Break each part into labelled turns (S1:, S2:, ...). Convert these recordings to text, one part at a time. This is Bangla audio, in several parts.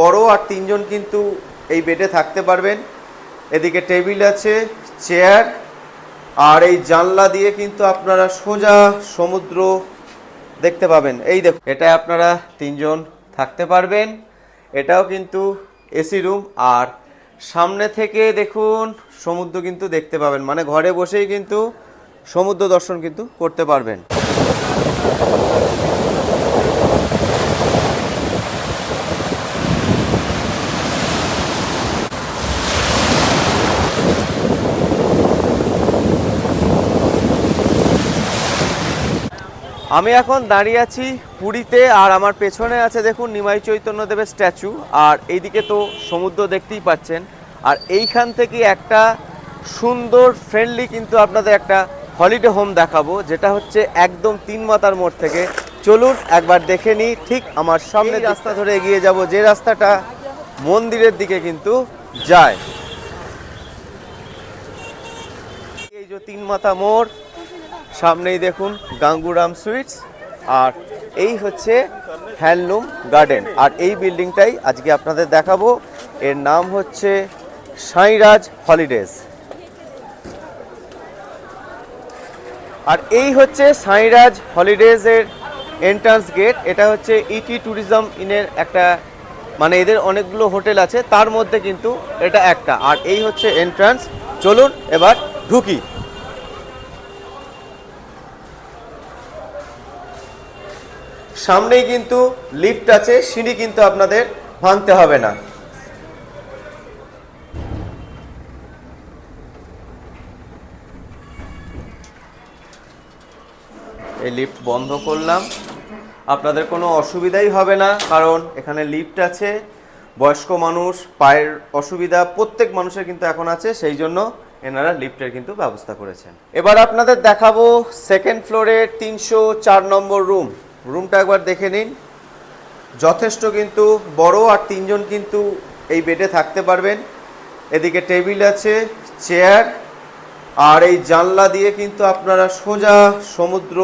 S1: বড় আর তিনজন কিন্তু এই বেডে থাকতে পারবেন। এদিকে টেবিল আছে, চেয়ার, আর এই জানলা দিয়ে কিন্তু আপনারা সোজা সমুদ্র দেখতে পাবেন। এই দেখুন এটা আপনারা তিনজন থাকতে পারবেন। এটাও কিন্তু এসি রুম আর সামনে থেকে দেখুন, সমুদ্র কিন্তু দেখতে পাবেন। মানে ঘরে বসেই কিন্তু সমুদ্র দর্শন কিন্তু করতে পারবেন। আমি এখন দাঁড়িয়ে আছি পুরীতে আর আমার পেছনে আছে দেখুন নিমাই চৈতন্যদেবের স্ট্যাচু আর এইদিকে তো সমুদ্র দেখতেই পাচ্ছেন। আর এইখান থেকে একটা সুন্দর ফ্রেন্ডলি কিন্তু আপনাদের একটা হলিডে হোম দেখাবো যেটা হচ্ছে একদম তিন মাতার মোড় থেকে। চলুন একবার দেখে নিই ঠিক আমার সামনে রাস্তা ধরে এগিয়ে যাব যে রাস্তাটা মন্দিরের দিকে কিন্তু যায়। এই যে তিন মাথা মোড় সামনেই দেখুন গাঙ্গুরাম সুইটস, আর এই হচ্ছে হ্যান্ডলুম গার্ডেন। আর এই বিল্ডিংটাই আজকে আপনাদের দেখাবো। এর নাম হচ্ছে সাঁইরাজ হলিডেজ। আর এই হচ্ছে সাঁইরাজ হলিডেজের এন্ট্রান্স গেট এটা হচ্ছে ইটি ট্যুরিজম ইনের একটা মানে এদের অনেকগুলো হোটেল আছে, তার মধ্যে কিন্তু এটা একটা। আর এই হচ্ছে এন্ট্রান্স চলুন এবার ঢুকি। সামনেই কিন্তু লিফট আছে, সিঁড়ি কিন্তু আপনাদের ভাঙতে হবে না। এই লিফট বন্ধ করলাম। আপনাদের কোনো অসুবিধাই হবে না, কারণ এখানে লিফট আছে। বয়স্ক মানুষ, পায়ের অসুবিধা প্রত্যেক মানুষের কিন্তু এখন আছে, সেই জন্য এনারা লিফটের কিন্তু ব্যবস্থা করেছেন। এবার আপনাদের দেখাবো সেকেন্ড ফ্লোরে তিনশো চার নম্বর রুম রুমটা একবার দেখে নিন। যথেষ্ট কিন্তু বড় আর তিনজন কিন্তু এই বেডে থাকতে পারবেন। এদিকে টেবিল আছে, চেয়ার, আর এই জানলা দিয়ে কিন্তু আপনারা সোজা সমুদ্র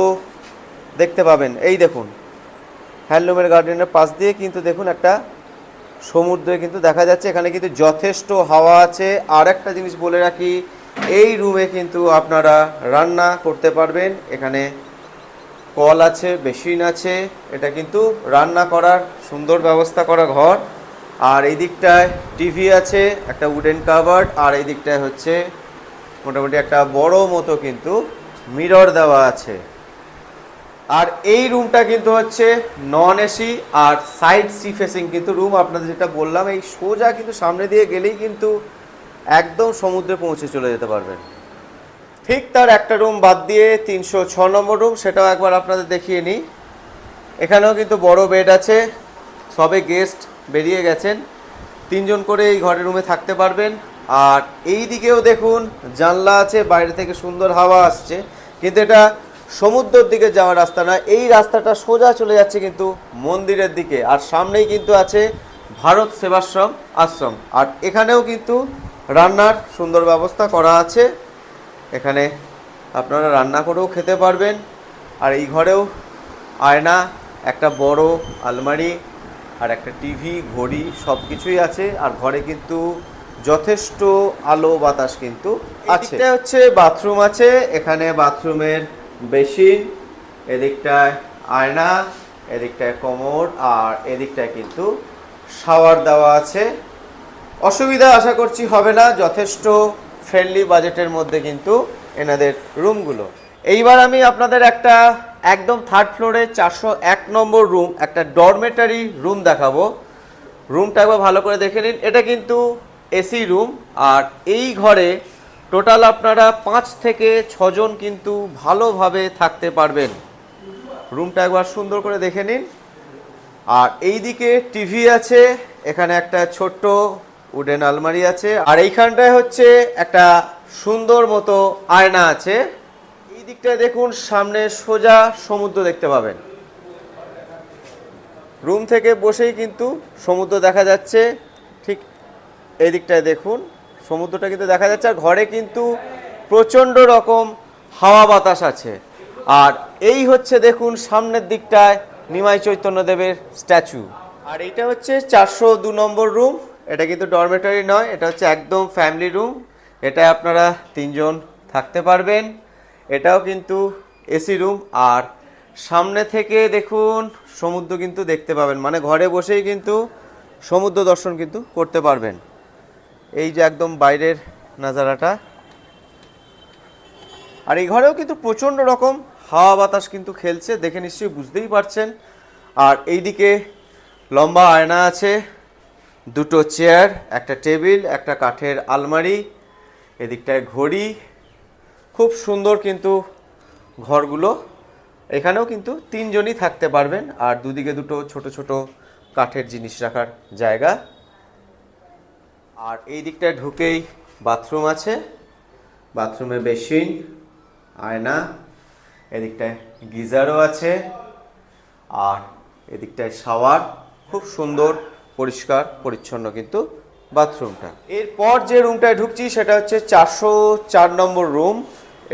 S1: দেখতে পাবেন। এই দেখুন, হ্যান্ডলুমের গার্ডেনের পাশ দিয়ে কিন্তু দেখুন একটা সমুদ্রে কিন্তু দেখা যাচ্ছে, এখানে কিন্তু যথেষ্ট হাওয়া আছে। আর একটা জিনিস বলে রাখি, এই রুমে কিন্তু আপনারা রান্না করতে পারবেন। এখানে কল আছে বেসিন আছে, এটা কিন্তু রান্না করার সুন্দর ব্যবস্থা করা ঘর। আর এই দিকটায় টিভি আছে, একটা উডেন কাভার্ড আর এই দিকটায় হচ্ছে মোটামুটি একটা বড় মতো কিন্তু মিরর দেওয়া আছে। আর এই রুমটা কিন্তু হচ্ছে নন এসি আর সাইড সি ফেসিং কিন্তু রুম আপনাদের যেটা বললাম, এই সোজা কিন্তু সামনে দিয়ে গেলেই কিন্তু একদম সমুদ্রে পৌঁছে চলে যেতে পারবেন। ঠিক তার একটা রুম বাদ দিয়ে তিনশো ছ নম্বর রুম সেটাও একবার আপনাদের দেখিয়ে নিই। এখানেও কিন্তু বড় বেড আছে। সবে গেস্ট বেরিয়ে গেছেন। তিনজন করে এই ঘরের রুমে থাকতে পারবেন। আর এই দিকেও দেখুন, জানলা আছে, বাইরে থেকে সুন্দর হাওয়া আসছে। কিন্তু এটা সমুদ্রের দিকে যাওয়ার রাস্তা না এই রাস্তাটা সোজা চলে যাচ্ছে কিন্তু মন্দিরের দিকে। আর সামনেই কিন্তু আছে ভারত সেবাশ্রম আশ্রম। আর এখানেও কিন্তু রান্নার সুন্দর ব্যবস্থা করা আছে। এখানে আপনারা রান্না করেও খেতে পারবেন। আর এই ঘরেও আয়না একটা বড় আলমারি আর একটা টিভি ঘড়ি সব কিছুই আছে। আর ঘরে কিন্তু যথেষ্ট আলো বাতাস কিন্তু আছে। এটা হচ্ছে বাথরুম আছে এখানে বাথরুমের বেসিন এদিকটায় আয়না এদিকটায় কোমর আর এদিকটায় কিন্তু শাওয়ার দেওয়া আছে। অসুবিধা আশা করছি হবে না যথেষ্ট ফ্রেন্ডলি বাজেটের মধ্যে কিন্তু এনাদের রুমগুলো এইবার আমি আপনাদের একটা একদম থার্ড ফ্লোরে চারশো এক নম্বর রুম একটা ডরমেটারি রুম দেখাবো। রুমটা একবার ভালো করে দেখে নিন। এটা কিন্তু এসি রুম আর এই ঘরে টোটাল আপনারা পাঁচ থেকে ছজন কিন্তু ভালোভাবে থাকতে পারবেন। রুমটা একবার সুন্দর করে দেখে নিন। আর এইদিকে টিভি আছে, এখানে একটা ছোট্ট উডেন আলমারি আছে। আর এইখানটায় হচ্ছে একটা সুন্দর মতো আয়না আছে। এই দিকটায় দেখুন, সামনে সোজা সমুদ্র দেখতে পাবেন। রুম থেকে বসেই কিন্তু সমুদ্র দেখা যাচ্ছে। ঠিক এই দিকটায় দেখুন, সমুদ্রটা কিন্তু দেখা যাচ্ছে। আর ঘরে কিন্তু প্রচণ্ড রকম হাওয়া বাতাস আছে। আর এই হচ্ছে দেখুন, সামনের দিকটায় নিমাই চৈতন্যদেবের স্ট্যাচু। আর এটা হচ্ছে চারশো দু নম্বর রুম। এটা কিন্তু ডরমেটরি নয়, এটা হচ্ছে একদম ফ্যামিলি রুম এটা আপনারা তিনজন থাকতে পারবেন। এটাও কিন্তু এসি রুম আর সামনে থেকে দেখুন, সমুদ্র কিন্তু দেখতে পাবেন। মানে ঘরে বসেই কিন্তু সমুদ্র দর্শন কিন্তু করতে পারবেন। এই যে একদম বাইরের নাজারাটা। আর এই ঘরেও কিন্তু প্রচণ্ড রকম হাওয়া বাতাস কিন্তু খেলছে, দেখে নিশ্চয়ই বুঝতেই পারছেন। আর এইদিকে লম্বা আয়না আছে। দুটো চেয়ার, একটা টেবিল, একটা কাঠের আলমারি, এদিকটায় ঘড়ি। খুব সুন্দর কিন্তু ঘরগুলো। এখানেও কিন্তু তিনজনই থাকতে পারবেন আর দুদিকে দুটো ছোট ছোট কাঠের জিনিস রাখার জায়গা। আর এই দিকটায় ঢুকেই বাথরুম আছে। বাথরুমে বেসিন, আয়না, এদিকটায় গিজারও আছে। আর এদিকটায় শাওয়ার, খুব সুন্দর পরিষ্কার, পরিচ্ছন্ন কিন্তু বাথরুমটা। এরপর যে রুমটায় ঢুকছি সেটা হচ্ছে চারশো চার নম্বর রুম।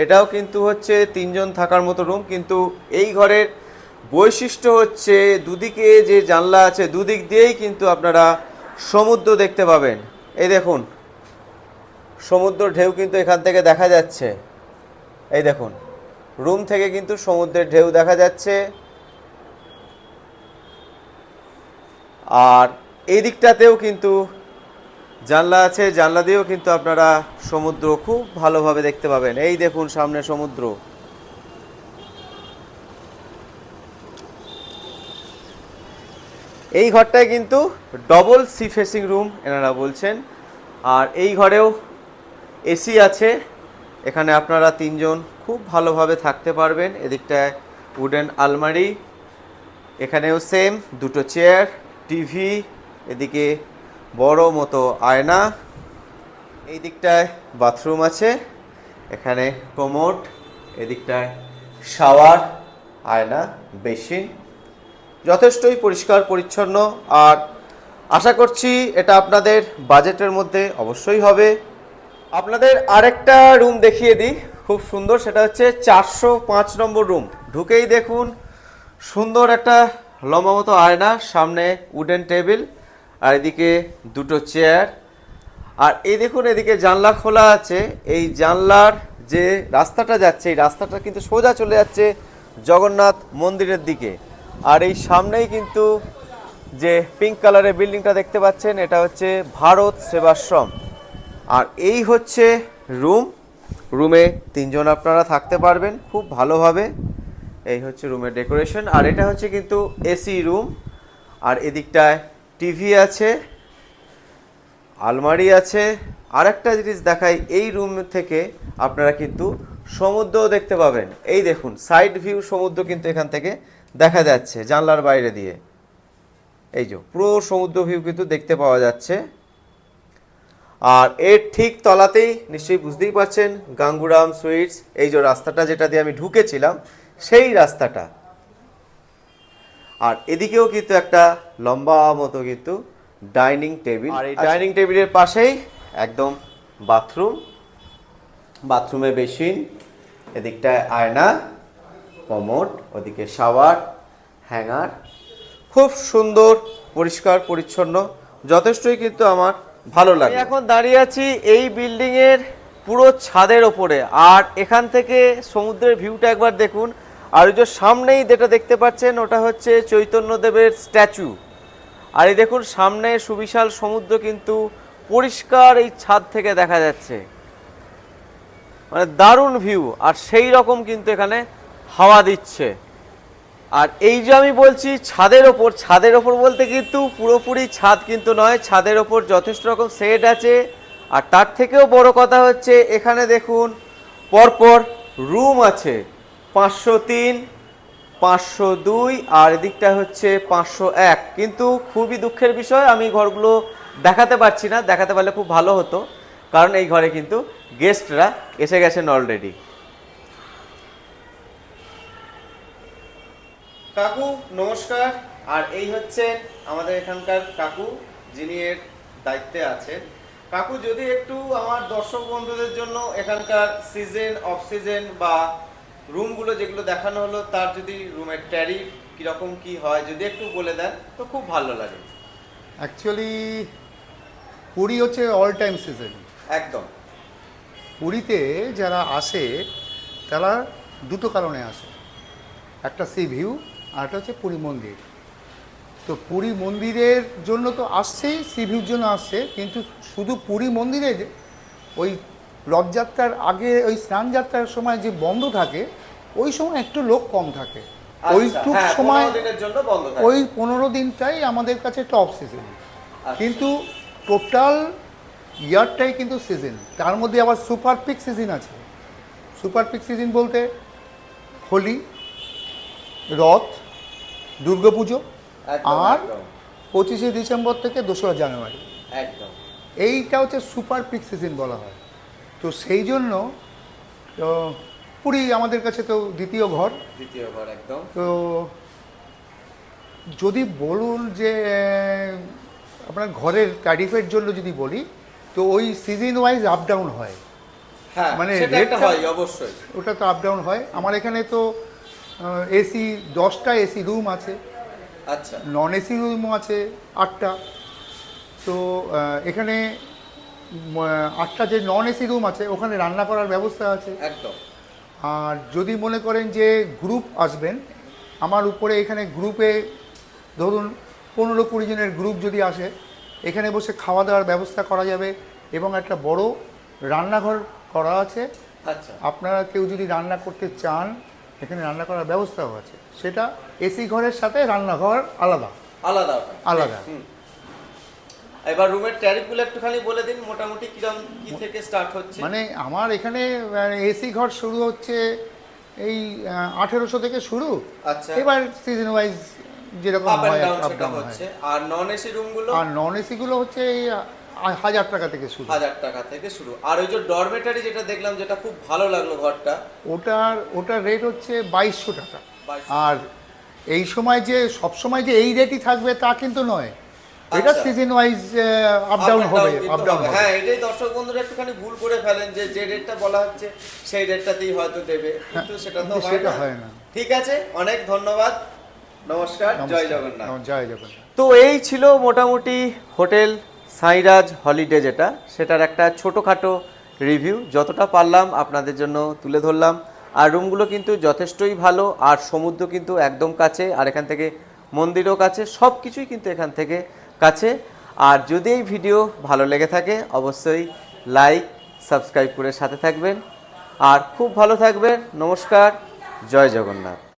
S1: এটাও কিন্তু হচ্ছে তিনজন থাকার মতো রুম, কিন্তু এই ঘরের বৈশিষ্ট্য হচ্ছে দুদিকে যে জানলা আছে, দুদিক দিয়েই কিন্তু আপনারা সমুদ্র দেখতে পাবেন। এই দেখুন সমুদ্র ঢেউ কিন্তু এখান থেকে দেখা যাচ্ছে। এই দেখুন, রুম থেকে কিন্তু সমুদ্রের ঢেউ দেখা যাচ্ছে। আর এই দিকটাতেও কিন্তু জানলা আছে, জানলা দিয়েও কিন্তু আপনারা সমুদ্র খুব ভালোভাবে দেখতে পাবেন। এই দেখুন সামনে সমুদ্র। এই ঘরটায় কিন্তু ডবল সি ফেসিং রুম এনারা বলছেন। আর এই ঘরেও এসি আছে। এখানে আপনারা তিনজন খুব ভালোভাবে থাকতে পারবেন। এদিকটায় উডেন আলমারি। এখানেও সেম দুটো চেয়ার টিভি এদিকে বড় মতো আয়না, এই দিকটায় বাথরুম আছে, এখানে কোমোট এদিকটায় শাওয়ার, আয়না, বেসিন, যথেষ্টই পরিষ্কার, পরিচ্ছন্ন, আর আশা করছি এটা আপনাদের বাজেটের মধ্যে অবশ্যই হবে। আপনাদের আরেকটা রুম দেখিয়ে দিই, খুব সুন্দর, সেটা হচ্ছে চারশো পাঁচ নম্বর রুম। ঢুকেই দেখুন, সুন্দর একটা লম্বা মতো আয়না, সামনে উডেন টেবিল আর এদিকে দুটো চেয়ার আর এই দেখুন, এদিকে জানলা খোলা আছে। এই জানলার যে রাস্তাটা যাচ্ছে, এই রাস্তাটা কিন্তু সোজা চলে যাচ্ছে জগন্নাথ মন্দিরের দিকে। আর এই সামনেই কিন্তু যে পিঙ্ক কালারের বিল্ডিংটা দেখতে পাচ্ছেন, এটা হচ্ছে ভারত সেবাশ্রম। আর এই হচ্ছে রুম রুমে তিনজন আপনারা থাকতে পারবেন খুব ভালোভাবে। এই হচ্ছে রুমের ডেকোরেশন আর এটা হচ্ছে কিন্তু এসি রুম আর এদিকটায় টিভি আছে, আলমারি আছে। আর একটা জিনিস দেখাই, এই রুম থেকে আপনারা কিন্তু সমুদ্রও দেখতে পাবেন। এই দেখুন সাইড ভিউ সমুদ্র কিন্তু এখান থেকে দেখা যাচ্ছে, জানলার বাইরে দিয়ে। এই যে, পুরো সমুদ্র ভিউ কিন্তু দেখতে পাওয়া যাচ্ছে। আর এর ঠিক তলাতেই, নিশ্চয়ই বুঝতেই পারছেন, গাঙ্গুরাম সুইটস, এই যে রাস্তাটা যেটা দিয়ে আমি ঢুকেছিলাম, সেই রাস্তাটা। আর এদিকেও কিন্তু একটা লম্বা মতো কিন্তু ডাইনিং টেবিল আর এই ডাইনিং টেবিলের পাশেই একদম বাথরুম বাথরুমে বেসিন এদিকটায় আয়না কমোড ওদিকে শাওয়ার হ্যাঙ্গার। খুব সুন্দর পরিষ্কার পরিচ্ছন্ন যথেষ্টই কিন্তু আমার ভালো লাগে। এখন দাঁড়িয়ে আছি এই বিল্ডিংয়ের পুরো ছাদের ওপরে। আর এখান থেকে সমুদ্রের ভিউটা একবার দেখুন। আর ওই যে সামনেই যেটা দেখতে পাচ্ছেন, ওটা হচ্ছে চৈতন্যদেবের স্ট্যাচু। আর এই দেখুন, সামনে সুবিশাল সমুদ্র কিন্তু পরিষ্কার এই ছাদ থেকে দেখা যাচ্ছে। মানে দারুণ ভিউ আর সেই রকম কিন্তু এখানে হাওয়া দিচ্ছে। আর এই যে আমি বলছি, ছাদের ওপর ছাদের ওপর বলতে কিন্তু পুরোপুরি ছাদ কিন্তু নয়, ছাদের ওপর যথেষ্ট রকম সেট আছে। আর তার থেকেও বড় কথা হচ্ছে, এখানে দেখুন, পরপর রুম আছে। পাঁচশো তিন, পাঁচশো দুই আর এদিকটা হচ্ছে পাঁচশো এক। কিন্তু খুবই দুঃখের বিষয়, আমি ঘরগুলো দেখাতে পারছি না, দেখাতে পারলে খুব ভালো হতো, কারণ এই ঘরে কিন্তু গেস্টরা এসে গেছেন অলরেডি কাকু, নমস্কার। আর এই হচ্ছে আমাদের এখানকার কাকু, যিনি এর দায়িত্বে আছেন। কাকু, যদি একটু আমার দর্শক বন্ধুদের জন্য এখানকার সিজন অফ সিজন বা রুমগুলো যেগুলো দেখানো হলো তার যদি রুমের ট্যারিফ কীরকম কি হয় যদি একটু বলে দেন তো খুব ভালো লাগে।
S2: অ্যাকচুয়ালি পুরী হচ্ছে অল টাইম সিজন
S1: একদম।
S2: পুরীতে যারা আসে তারা দুটো কারণে আসে। একটা সি ভিউ আর একটা হচ্ছে পুরী মন্দির। তো পুরী মন্দিরের জন্য তো আসছেই সি ভিউর জন্য আসছে কিন্তু শুধু পুরী মন্দিরে যে ওই রথযাত্রার আগে ওই স্নান যাত্রার সময় যে বন্ধ থাকে ওই সময় একটু লোক কম থাকে।
S1: আচ্ছা,
S2: ওইটুক
S1: হ্যাঁ,
S2: সময়
S1: 15 দিনের জন্য বন্ধ থাকে।
S2: ওই পনেরো দিনটাই আমাদের কাছে টপ সিজন
S1: আচ্ছা।
S2: কিন্তু টোটাল ইয়ারটাই কিন্তু সিজন তার মধ্যে আবার সুপার পিক সিজন আছে। সুপার পিক সিজন বলতে হোলি রথ দুর্গাপুজো আর পঁচিশে ডিসেম্বর থেকে দোসরা জানুয়ারি।
S1: একদম।
S2: এইটা হচ্ছে সুপার পিক সিজন বলা হয়। তো সেই জন্য তো পুরী আমাদের কাছে তো দ্বিতীয় ঘর।
S1: দ্বিতীয়বার একদম।
S2: তো যদি বলুন যে আপনার ঘরের ট্যারিফের জন্য যদি বলি তো ওই সিজন ওয়াইজ আপ ডাউন হয়।
S1: হ্যাঁ
S2: মানে রেটটা-
S1: হয় অবশ্যই।
S2: ওটা তো আপ ডাউন হয়। আমার এখানে তো এসি দশটা এসি রুম আছে।
S1: আচ্ছা।
S2: নন এসি রুমও আছে আটটা। তো এখানে আটটা যে নন এসি রুম আছে ওখানে রান্না করার ব্যবস্থা আছে।
S1: একদম।
S2: আর যদি মনে করেন যে গ্রুপ আসবেন আমার উপরে এখানে গ্রুপে ধরুন পনেরো কুড়ি জনের গ্রুপ যদি আসে এখানে বসে খাওয়া দাওয়ার ব্যবস্থা করা যাবে এবং একটা বড় রান্নাঘর করা আছে।
S1: আচ্ছা।
S2: আপনারা কেউ যদি রান্না করতে চান এখানে রান্না করার ব্যবস্থাও আছে। সেটা এসি ঘরের সাথে রান্নাঘর আলাদা।
S1: আলাদা।
S2: আলাদা।
S1: এবার রুমের ট্যারিফগুলো একটুখানি বলে দিন মোটামুটি কিরম কি থেকে স্টার্ট হচ্ছে?
S2: মানে আমার এখানে এসি ঘর শুরু হচ্ছে এই আঠেরোশো থেকে শুরু।
S1: আচ্ছা।
S2: এবার সিজন ওয়াইজ যেরকম হয় আপ ডাউন
S1: হচ্ছে। আর নন এসি রুমগুলো
S2: আর নন এসিগুলো হচ্ছে এই হাজার টাকা থেকে শুরু।
S1: হাজার টাকা থেকে শুরু। আর ওই যে ডরমেটারি যেটা দেখলাম যেটা খুব ভালো লাগল ঘরটা।
S2: ওটার ওটার রেট হচ্ছে বাইশশো টাকা। আর এই সময় যে সব সময় যে এই রেটই থাকবে তা কিন্তু নয়। এটা। সিজন ওয়াইজ আপ ডাউন হবে আপ ডাউন
S1: হ্যাঁ এটাই দর্শক বন্ধুরা একটুখানি ভুল করে ফেলেন যে যে রেটটা বলা হচ্ছে সেই রেটটাতেই হয়তো দেবে। কিন্তু সেটা তো হয়
S2: সেটা
S1: না।
S2: হয় না।
S1: ঠিক আছে অনেক ধন্যবাদ। নমস্কার জয় জগন্নাথ।
S2: জয় জগন্নাথ।
S1: তো এই ছিল মোটামুটি হোটেল সাইরাজ হলিডে যেটা সেটার একটা ছোটোখাটো রিভিউ যতটা পারলাম আপনাদের জন্য তুলে ধরলাম। আর রুমগুলো কিন্তু যথেষ্টই ভালো আর সমুদ্র কিন্তু একদম কাছে আর এখান থেকে মন্দিরও কাছে সব কিছুই কিন্তু এখান থেকে কাছে। আর যদি এই ভিডিও ভালো লেগে থাকে, অবশ্যই লাইক, সাবস্ক্রাইব করে সাথে থাকবেন। আর খুব ভালো থাকবেন। নমস্কার। জয় জগন্নাথ।